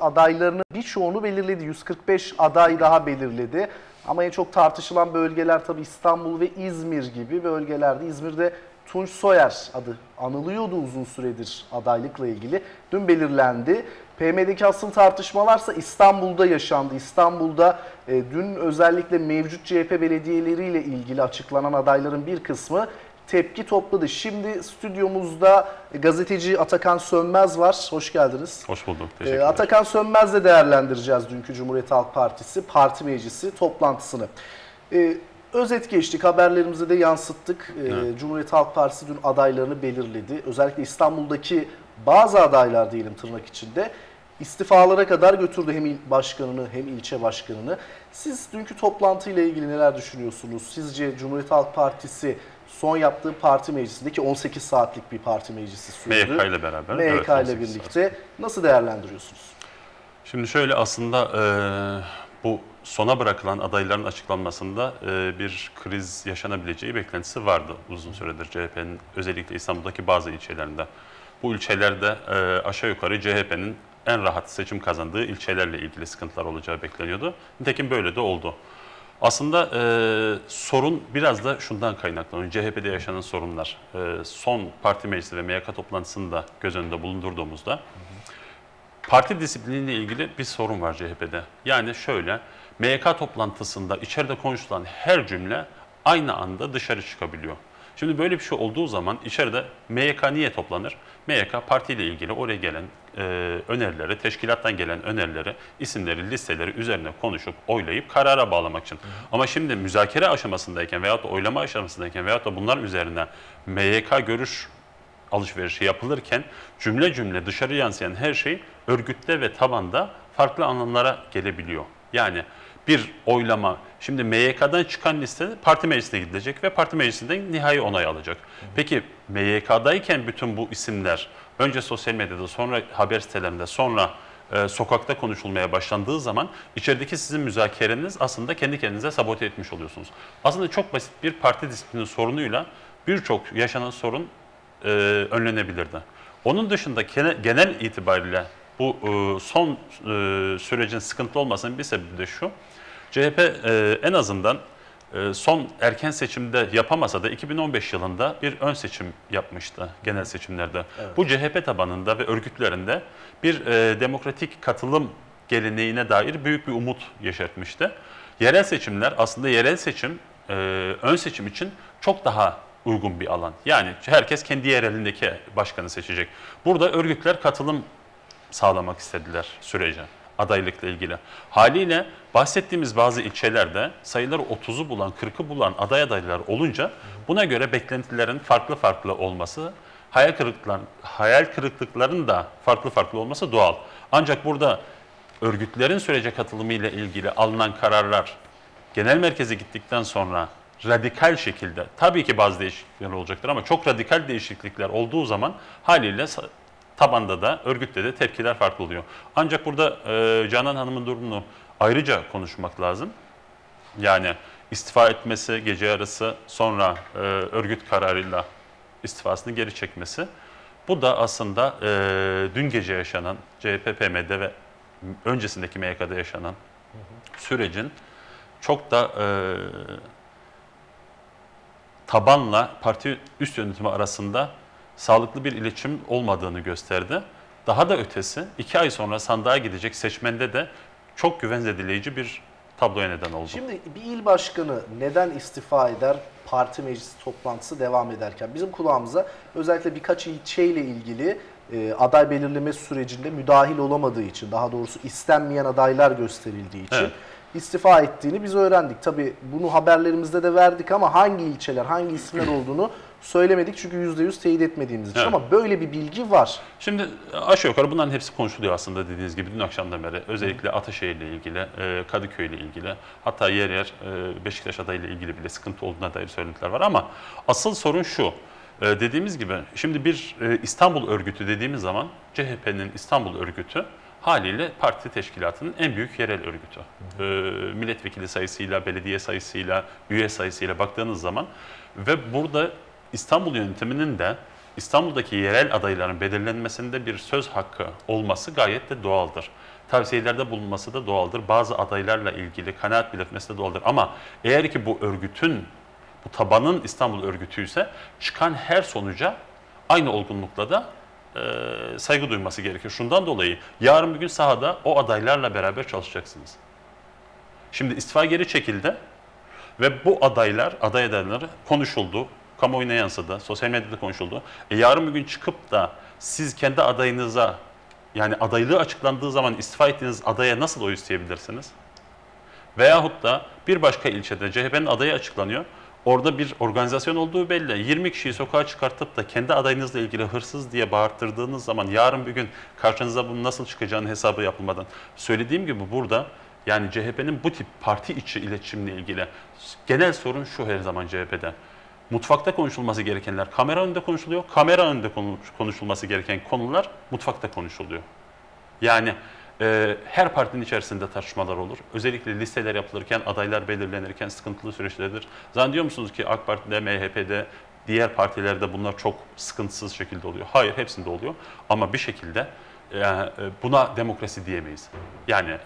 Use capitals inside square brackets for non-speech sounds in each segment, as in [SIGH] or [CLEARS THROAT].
adaylarını birçoğunu belirledi. 145 aday daha belirledi. Ama en çok tartışılan bölgeler tabii İstanbul ve İzmir gibi bölgelerde. İzmir'de Tunç Soyer adı anılıyordu uzun süredir adaylıkla ilgili. Dün belirlendi. PM'deki asıl tartışmalarsa İstanbul'da yaşandı. İstanbul'da e, dün özellikle mevcut CHP belediyeleriyle ilgili açıklanan adayların bir kısmı tepki topladı. Şimdi stüdyomuzda gazeteci Atakan Sönmez var. Hoş geldiniz. Hoş bulduk. Ee, Teşekkürler. Atakan Sönmez'le değerlendireceğiz dünkü Cumhuriyet Halk Partisi Parti Meclisi toplantısını. Ee, özet geçtik, haberlerimize de yansıttık. Ee, Evet. Cumhuriyet Halk Partisi dün adaylarını belirledi. Özellikle İstanbul'daki bazı adaylar diyelim tırnak içinde istifalara kadar götürdü hem il başkanını hem ilçe başkanını. Siz dünkü toplantıyla ilgili neler düşünüyorsunuz? Sizce Cumhuriyet Halk Partisi son yaptığı parti meclisindeki 18 saatlik bir parti meclisi sürdü. MYK ile beraber. MYK evet, ile 18 saat. birlikte nasıl değerlendiriyorsunuz? Şimdi şöyle aslında e, bu sona bırakılan adayların açıklanmasında e, bir kriz yaşanabileceği beklentisi vardı uzun süredir CHP'nin özellikle İstanbul'daki bazı ilçelerinde. Bu ilçelerde e, aşağı yukarı CHP'nin en rahat seçim kazandığı ilçelerle ilgili sıkıntılar olacağı bekleniyordu. Nitekim böyle de oldu. Aslında e, sorun biraz da şundan kaynaklanıyor. CHP'de yaşanan sorunlar. E, son parti meclisi ve MYK toplantısını da göz önünde bulundurduğumuzda parti disipliniyle ilgili bir sorun var CHP'de. Yani şöyle, MYK toplantısında içeride konuşulan her cümle aynı anda dışarı çıkabiliyor. Şimdi böyle bir şey olduğu zaman içeride MYK niye toplanır? MYK partiyle ilgili oraya gelen e, önerileri, teşkilattan gelen önerileri, isimleri, listeleri üzerine konuşup oylayıp karara bağlamak için. Ama şimdi müzakere aşamasındayken veyahut da oylama aşamasındayken veyahut da bunlar üzerine MYK görüş alışverişi yapılırken cümle cümle dışarı yansıyan her şey örgütte ve tabanda farklı anlamlara gelebiliyor. Yani bir oylama, şimdi MYK'dan çıkan liste parti meclisine gidecek ve parti meclisinden nihai onay alacak. Peki MYK'dayken bütün bu isimler önce sosyal medyada sonra haber sitelerinde sonra e, sokakta konuşulmaya başlandığı zaman içerideki sizin müzakereniz aslında kendi kendinize sabote etmiş oluyorsunuz. Aslında çok basit bir parti disiplini sorunuyla birçok yaşanan sorun e, önlenebilirdi. Onun dışında gene- genel itibariyle bu e, son e, sürecin sıkıntı olmasının bir sebebi de şu. CHP e, en azından son erken seçimde yapamasa da 2015 yılında bir ön seçim yapmıştı genel seçimlerde. Bu CHP tabanında ve örgütlerinde bir e, demokratik katılım geleneğine dair büyük bir umut yeşertmişti. Yerel seçimler aslında yerel seçim e, ön seçim için çok daha uygun bir alan. Yani herkes kendi yerelindeki başkanı seçecek. Burada örgütler katılım sağlamak istediler sürece adaylıkla ilgili. Haliyle bahsettiğimiz bazı ilçelerde sayıları 30'u bulan, 40'ı bulan aday adaylar olunca buna göre beklentilerin farklı farklı olması, hayal kırıklıkların, hayal kırıklıkların da farklı farklı olması doğal. Ancak burada örgütlerin sürece katılımıyla ilgili alınan kararlar genel merkeze gittikten sonra radikal şekilde tabii ki bazı değişiklikler olacaktır ama çok radikal değişiklikler olduğu zaman haliyle tabanda da örgütte de tepkiler farklı oluyor. Ancak burada e, Canan Hanım'ın durumunu ayrıca konuşmak lazım. Yani istifa etmesi gece yarısı sonra e, örgüt kararıyla istifasını geri çekmesi. Bu da aslında e, dün gece yaşanan CHP, PMD ve öncesindeki MYK'da yaşanan sürecin çok da e, tabanla parti üst yönetimi arasında sağlıklı bir iletişim olmadığını gösterdi. Daha da ötesi iki ay sonra sandığa gidecek seçmende de çok güven zedeleyici bir tabloya neden oldu. Şimdi bir il başkanı neden istifa eder parti meclisi toplantısı devam ederken? Bizim kulağımıza özellikle birkaç ilçeyle ilgili e, aday belirleme sürecinde müdahil olamadığı için, daha doğrusu istenmeyen adaylar gösterildiği için Evet. istifa ettiğini biz öğrendik. Tabii bunu haberlerimizde de verdik ama hangi ilçeler, hangi isimler [CLEARS THROAT] olduğunu söylemedik çünkü %100 teyit etmediğimiz için Evet. ama böyle bir bilgi var. Şimdi aşağı yukarı bunların hepsi konuşuluyor aslında dediğiniz gibi dün akşamdan beri. Özellikle Ataşehir ile ilgili, e, Kadıköy ile ilgili, hatta yer yer e, Beşiktaş adayıyla ilgili bile sıkıntı olduğuna dair söylentiler var. Ama asıl sorun şu, e, dediğimiz gibi şimdi bir e, İstanbul örgütü dediğimiz zaman CHP'nin İstanbul örgütü haliyle parti teşkilatının en büyük yerel örgütü. E, milletvekili sayısıyla, belediye sayısıyla, üye sayısıyla baktığınız zaman ve burada İstanbul yönetiminin de İstanbul'daki yerel adayların belirlenmesinde bir söz hakkı olması gayet de doğaldır. tavsiyelerde bulunması da doğaldır. Bazı adaylarla ilgili kanaat belirtmesi de doğaldır. Ama eğer ki bu örgütün, bu tabanın İstanbul örgütüyse çıkan her sonuca aynı olgunlukla da e, saygı duyması gerekir. Şundan dolayı yarın bir gün sahada o adaylarla beraber çalışacaksınız. Şimdi istifa geri çekildi ve bu adaylar, aday adayları konuşuldu, kamuoyuna yansıdı, sosyal medyada konuşuldu. E yarın bir gün çıkıp da siz kendi adayınıza yani adaylığı açıklandığı zaman istifa ettiğiniz adaya nasıl oy isteyebilirsiniz? Veyahut da bir başka ilçede CHP'nin adayı açıklanıyor. Orada bir organizasyon olduğu belli. 20 kişiyi sokağa çıkartıp da kendi adayınızla ilgili hırsız diye bağırttırdığınız zaman yarın bir gün karşınıza bunun nasıl çıkacağını hesabı yapılmadan. Söylediğim gibi burada yani CHP'nin bu tip parti içi iletişimle ilgili genel sorun şu her zaman CHP'de. Mutfakta konuşulması gerekenler kamera önünde konuşuluyor. Kamera önünde konuş- konuşulması gereken konular mutfakta konuşuluyor. Yani e, her partinin içerisinde tartışmalar olur. Özellikle listeler yapılırken, adaylar belirlenirken sıkıntılı süreçlerdir. Zannediyor musunuz ki AK Parti'de, MHP'de, diğer partilerde bunlar çok sıkıntısız şekilde oluyor? Hayır, hepsinde oluyor. Ama bir şekilde e, e, buna demokrasi diyemeyiz. Yani e,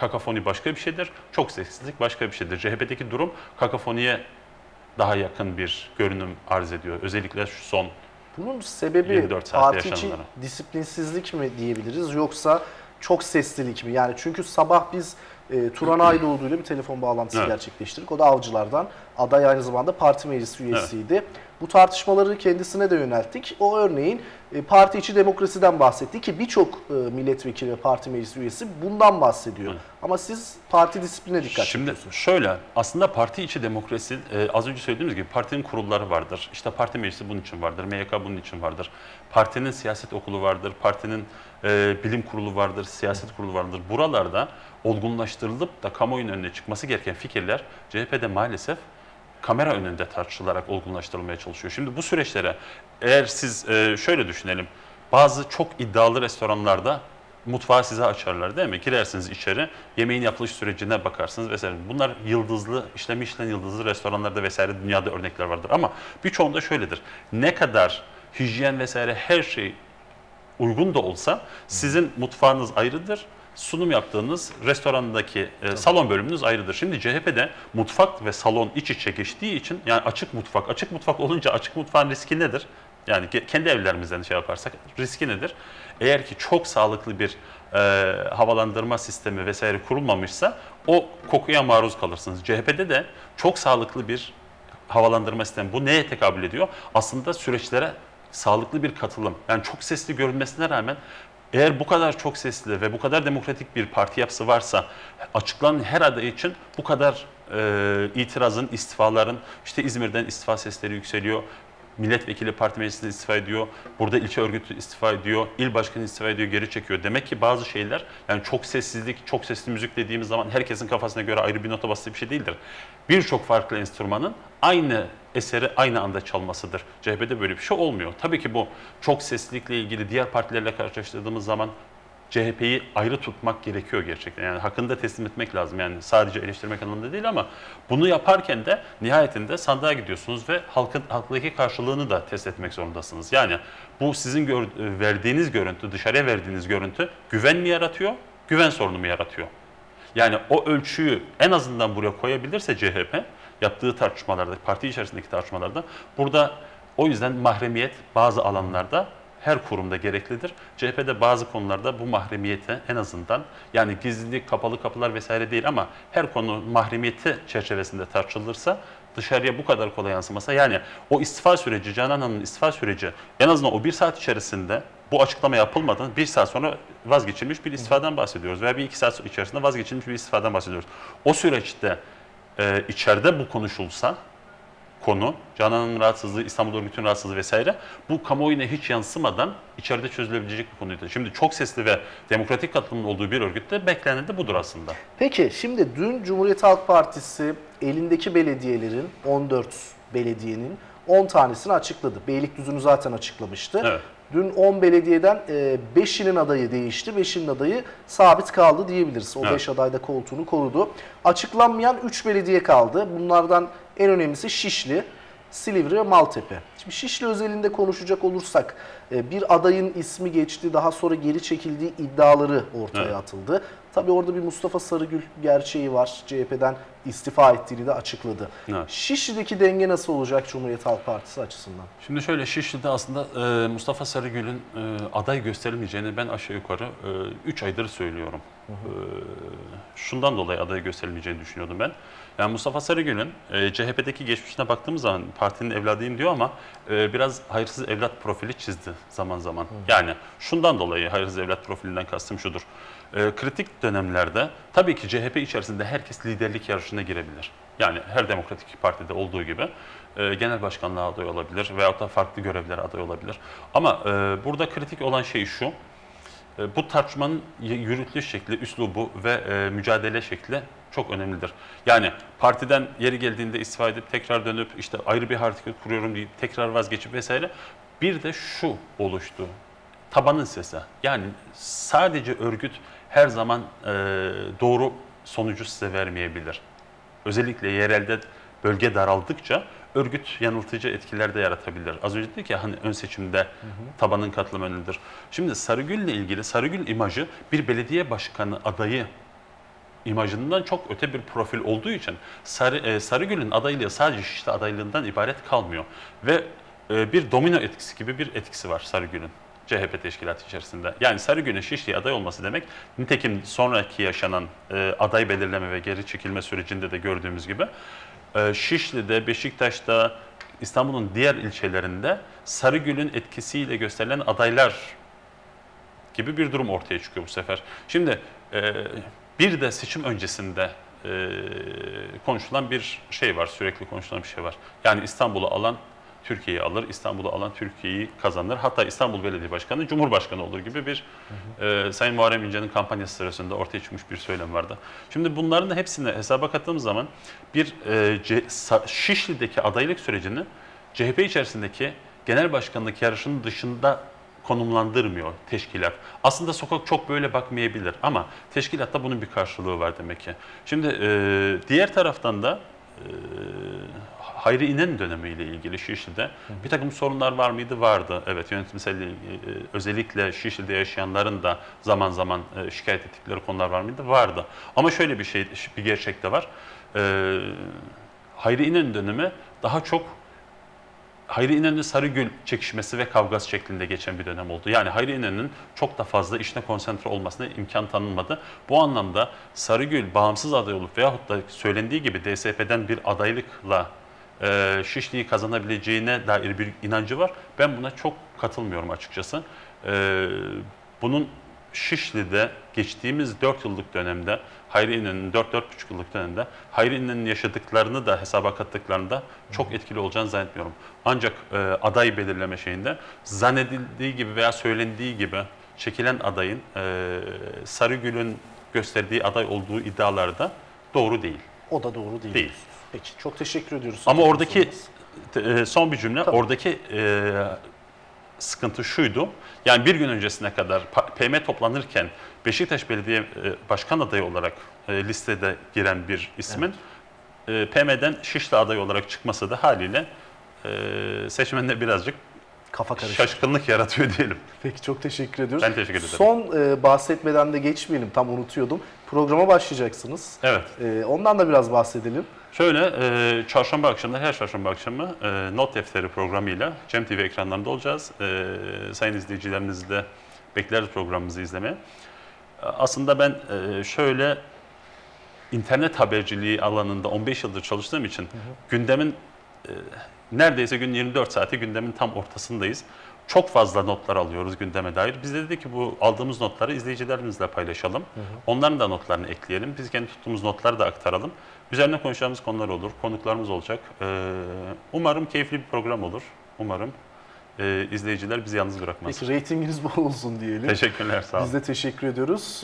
kakafoni başka bir şeydir, çok sessizlik başka bir şeydir. CHP'deki durum kakafoniye daha yakın bir görünüm arz ediyor. Özellikle şu son Bunun sebebi 24 saatte içi yaşananlara. disiplinsizlik mi diyebiliriz yoksa çok seslilik mi? Yani çünkü sabah biz e, Turan Aydoğdu ile bir telefon bağlantısı Evet. gerçekleştirdik. O da avcılardan. Aday aynı zamanda parti meclisi üyesiydi. Bu tartışmaları kendisine de yönelttik. O örneğin e, parti içi demokrasiden bahsetti ki birçok e, milletvekili ve parti meclisi üyesi bundan bahsediyor. Evet. Ama siz parti disipline dikkat Şimdi çekiyorsunuz. şöyle aslında parti içi demokrasi e, az önce söylediğimiz gibi partinin kurulları vardır. İşte parti meclisi bunun için vardır. MYK bunun için vardır. Partinin siyaset okulu vardır. Partinin e, bilim kurulu vardır. Siyaset kurulu vardır. Buralarda olgunlaştırılıp da kamuoyunun önüne çıkması gereken fikirler CHP'de maalesef kamera önünde tartışılarak olgunlaştırılmaya çalışıyor. Şimdi bu süreçlere eğer siz e, şöyle düşünelim. Bazı çok iddialı restoranlarda mutfağı size açarlar değil mi? Girersiniz içeri, yemeğin yapılış sürecine bakarsınız vesaire. Bunlar yıldızlı, işte Michelin yıldızlı restoranlarda vesaire dünyada örnekler vardır. Ama birçoğunda şöyledir. Ne kadar hijyen vesaire her şey uygun da olsa sizin mutfağınız ayrıdır. Sunum yaptığınız restorandaki e, salon bölümünüz ayrıdır. Şimdi CHP'de mutfak ve salon iç içe geçtiği için yani açık mutfak, açık mutfak olunca açık mutfağın riski nedir? Yani kendi evlerimizden şey yaparsak riski nedir? Eğer ki çok sağlıklı bir e, havalandırma sistemi vesaire kurulmamışsa o kokuya maruz kalırsınız. CHP'de de çok sağlıklı bir havalandırma sistemi. Bu neye tekabül ediyor? Aslında süreçlere sağlıklı bir katılım. Yani çok sesli görünmesine rağmen eğer bu kadar çok sesli ve bu kadar demokratik bir parti yapısı varsa açıklanan her aday için bu kadar e, itirazın, istifaların, işte İzmir'den istifa sesleri yükseliyor. Milletvekili parti meclisinde istifa ediyor. Burada ilçe örgütü istifa ediyor. il başkanı istifa ediyor, geri çekiyor. Demek ki bazı şeyler yani çok sessizlik, çok sesli müzik dediğimiz zaman herkesin kafasına göre ayrı bir nota bastığı bir şey değildir. Birçok farklı enstrümanın aynı eseri aynı anda çalmasıdır. CHP'de böyle bir şey olmuyor. Tabii ki bu çok seslilikle ilgili diğer partilerle karşılaştırdığımız zaman CHP'yi ayrı tutmak gerekiyor gerçekten. Yani hakkını da teslim etmek lazım. Yani sadece eleştirmek anlamında değil ama bunu yaparken de nihayetinde sandığa gidiyorsunuz ve halkın halktaki karşılığını da test etmek zorundasınız. Yani bu sizin gör- verdiğiniz görüntü, dışarıya verdiğiniz görüntü güven mi yaratıyor, güven sorunu mu yaratıyor? Yani o ölçüyü en azından buraya koyabilirse CHP yaptığı tartışmalarda, parti içerisindeki tartışmalarda burada o yüzden mahremiyet bazı alanlarda her kurumda gereklidir. CHP'de bazı konularda bu mahremiyete en azından yani gizlilik, kapalı kapılar vesaire değil ama her konu mahremiyeti çerçevesinde tartışılırsa dışarıya bu kadar kolay yansımasa yani o istifa süreci, Canan Hanım'ın istifa süreci en azından o bir saat içerisinde bu açıklama yapılmadan bir saat sonra vazgeçilmiş bir istifadan bahsediyoruz veya bir iki saat içerisinde vazgeçilmiş bir istifadan bahsediyoruz. O süreçte e, içeride bu konuşulsa konu, Canan'ın rahatsızlığı, İstanbul Örgütü'nün rahatsızlığı vesaire bu kamuoyuna hiç yansımadan içeride çözülebilecek bir konuydu. Şimdi çok sesli ve demokratik katılımın olduğu bir örgütte beklenen de budur aslında. Peki şimdi dün Cumhuriyet Halk Partisi elindeki belediyelerin 14 belediyenin 10 tanesini açıkladı. Beylikdüzü'nü zaten açıklamıştı. Evet. Dün 10 belediyeden 5'inin adayı değişti. 5'inin adayı sabit kaldı diyebiliriz. O 5 Evet. aday da koltuğunu korudu. Açıklanmayan 3 belediye kaldı. Bunlardan en önemlisi Şişli, Silivri ve Maltepe. Şimdi Şişli özelinde konuşacak olursak e, bir adayın ismi geçti daha sonra geri çekildiği iddiaları ortaya Evet. atıldı. Tabii orada bir Mustafa Sarıgül gerçeği var. CHP'den istifa ettiğini de açıkladı. Evet. Şişli'deki denge nasıl olacak Cumhuriyet Halk Partisi açısından? Şimdi şöyle Şişli'de aslında e, Mustafa Sarıgül'ün e, aday gösterilmeyeceğini ben aşağı yukarı 3 aydır söylüyorum. E, şundan dolayı aday gösterilmeyeceğini düşünüyordum ben. Yani Mustafa Sarıgül'ün e, CHP'deki geçmişine baktığımız zaman partinin evladıyım diyor ama e, biraz hayırsız evlat profili çizdi zaman zaman. Yani şundan dolayı hayırsız evlat profilinden kastım şudur. E, kritik dönemlerde tabii ki CHP içerisinde herkes liderlik yarışına girebilir. Yani her demokratik partide olduğu gibi e, genel başkanlığa aday olabilir veyahut da farklı görevlere aday olabilir. Ama e, burada kritik olan şey şu, e, bu tartışmanın yürütülüş şekli, üslubu ve e, mücadele şekli çok önemlidir. Yani partiden yeri geldiğinde istifa edip tekrar dönüp işte ayrı bir hareket kuruyorum deyip tekrar vazgeçip vesaire. Bir de şu oluştu, tabanın sesi. Yani sadece örgüt her zaman e, doğru sonucu size vermeyebilir. Özellikle yerelde bölge daraldıkça örgüt yanıltıcı etkiler de yaratabilir. Az önce dedik ya hani ön seçimde tabanın katılımı önemlidir. Şimdi Sarıgül ile ilgili Sarıgül imajı bir belediye başkanı adayı imajından çok öte bir profil olduğu için Sarı, e, Sarıgül'ün adaylığı sadece Şişli adaylığından ibaret kalmıyor. Ve e, bir domino etkisi gibi bir etkisi var Sarıgül'ün. CHP teşkilatı içerisinde. Yani Sarıgül'ün Şişli'ye aday olması demek, nitekim sonraki yaşanan e, aday belirleme ve geri çekilme sürecinde de gördüğümüz gibi e, Şişli'de, Beşiktaş'ta, İstanbul'un diğer ilçelerinde Sarıgül'ün etkisiyle gösterilen adaylar gibi bir durum ortaya çıkıyor bu sefer. Şimdi e, bir de seçim öncesinde e, konuşulan bir şey var, sürekli konuşulan bir şey var. Yani İstanbul'u alan Türkiye'yi alır, İstanbul'u alan Türkiye'yi kazanır. Hatta İstanbul Belediye Başkanı Cumhurbaşkanı olur gibi bir e, Sayın Muharrem İnce'nin kampanyası sırasında ortaya çıkmış bir söylem vardı. Şimdi bunların hepsini hesaba kattığımız zaman bir e, Şişli'deki adaylık sürecini CHP içerisindeki genel başkanlık yarışının dışında konumlandırmıyor teşkilat. Aslında sokak çok böyle bakmayabilir ama teşkilatta bunun bir karşılığı var demek ki. Şimdi e, diğer taraftan da e, Hayri İnen dönemiyle ilgili Şişli'de bir takım sorunlar var mıydı? Vardı. Evet yönetimsel e, özellikle Şişli'de yaşayanların da zaman zaman e, şikayet ettikleri konular var mıydı? Vardı. Ama şöyle bir şey, bir gerçek de var. E, Hayri İnen dönemi daha çok Hayri İnönü Sarıgül çekişmesi ve kavgası şeklinde geçen bir dönem oldu. Yani Hayri İnönü'nün çok da fazla işine konsantre olmasına imkan tanınmadı. Bu anlamda Sarıgül bağımsız aday olup veyahut da söylendiği gibi DSP'den bir adaylıkla e, Şişli'yi kazanabileceğine dair bir inancı var. Ben buna çok katılmıyorum açıkçası. E, bunun Şişli'de geçtiğimiz 4 yıllık dönemde Hayri İnönü'nün 4-4,5 yıllık dönemde Hayri İnönü'nün yaşadıklarını da hesaba kattıklarında çok etkili olacağını zannetmiyorum. Ancak e, aday belirleme şeyinde zannedildiği gibi veya söylendiği gibi çekilen adayın e, Sarıgül'ün gösterdiği aday olduğu iddialarda doğru değil. O da doğru değil. Değil. Peki çok teşekkür ediyoruz. Ama oradaki e, son bir cümle, Tabii. oradaki e, sıkıntı şuydu. Yani bir gün öncesine kadar PM toplanırken Beşiktaş Belediye e, Başkan adayı olarak e, listede giren bir ismin e, PM'den Şişli adayı olarak çıkması da haliyle e, seçmenle birazcık kafa karışık. şaşkınlık yaratıyor diyelim. Peki çok teşekkür ediyoruz. Ben teşekkür ederim. Son e, bahsetmeden de geçmeyelim tam unutuyordum. Programa başlayacaksınız. Evet. E, ondan da biraz bahsedelim. Şöyle e, çarşamba akşamında her çarşamba akşamı e, Not Defteri programıyla Cem TV ekranlarında olacağız. E, sayın izleyicilerinizi de bekleriz programımızı izlemeye. E, Aslında ben e, şöyle internet haberciliği alanında 15 yıldır çalıştığım için gündemin e, neredeyse gün 24 saati gündemin tam ortasındayız. Çok fazla notlar alıyoruz gündeme dair. Biz de dedik ki bu aldığımız notları izleyicilerimizle paylaşalım. Onların da notlarını ekleyelim. Biz kendi tuttuğumuz notları da aktaralım. Üzerine konuşacağımız konular olur, konuklarımız olacak. Ee, umarım keyifli bir program olur. Umarım e, izleyiciler bizi yalnız bırakmaz. Peki reytinginiz bol olsun diyelim. Teşekkürler, sağ olun. Biz de teşekkür ediyoruz.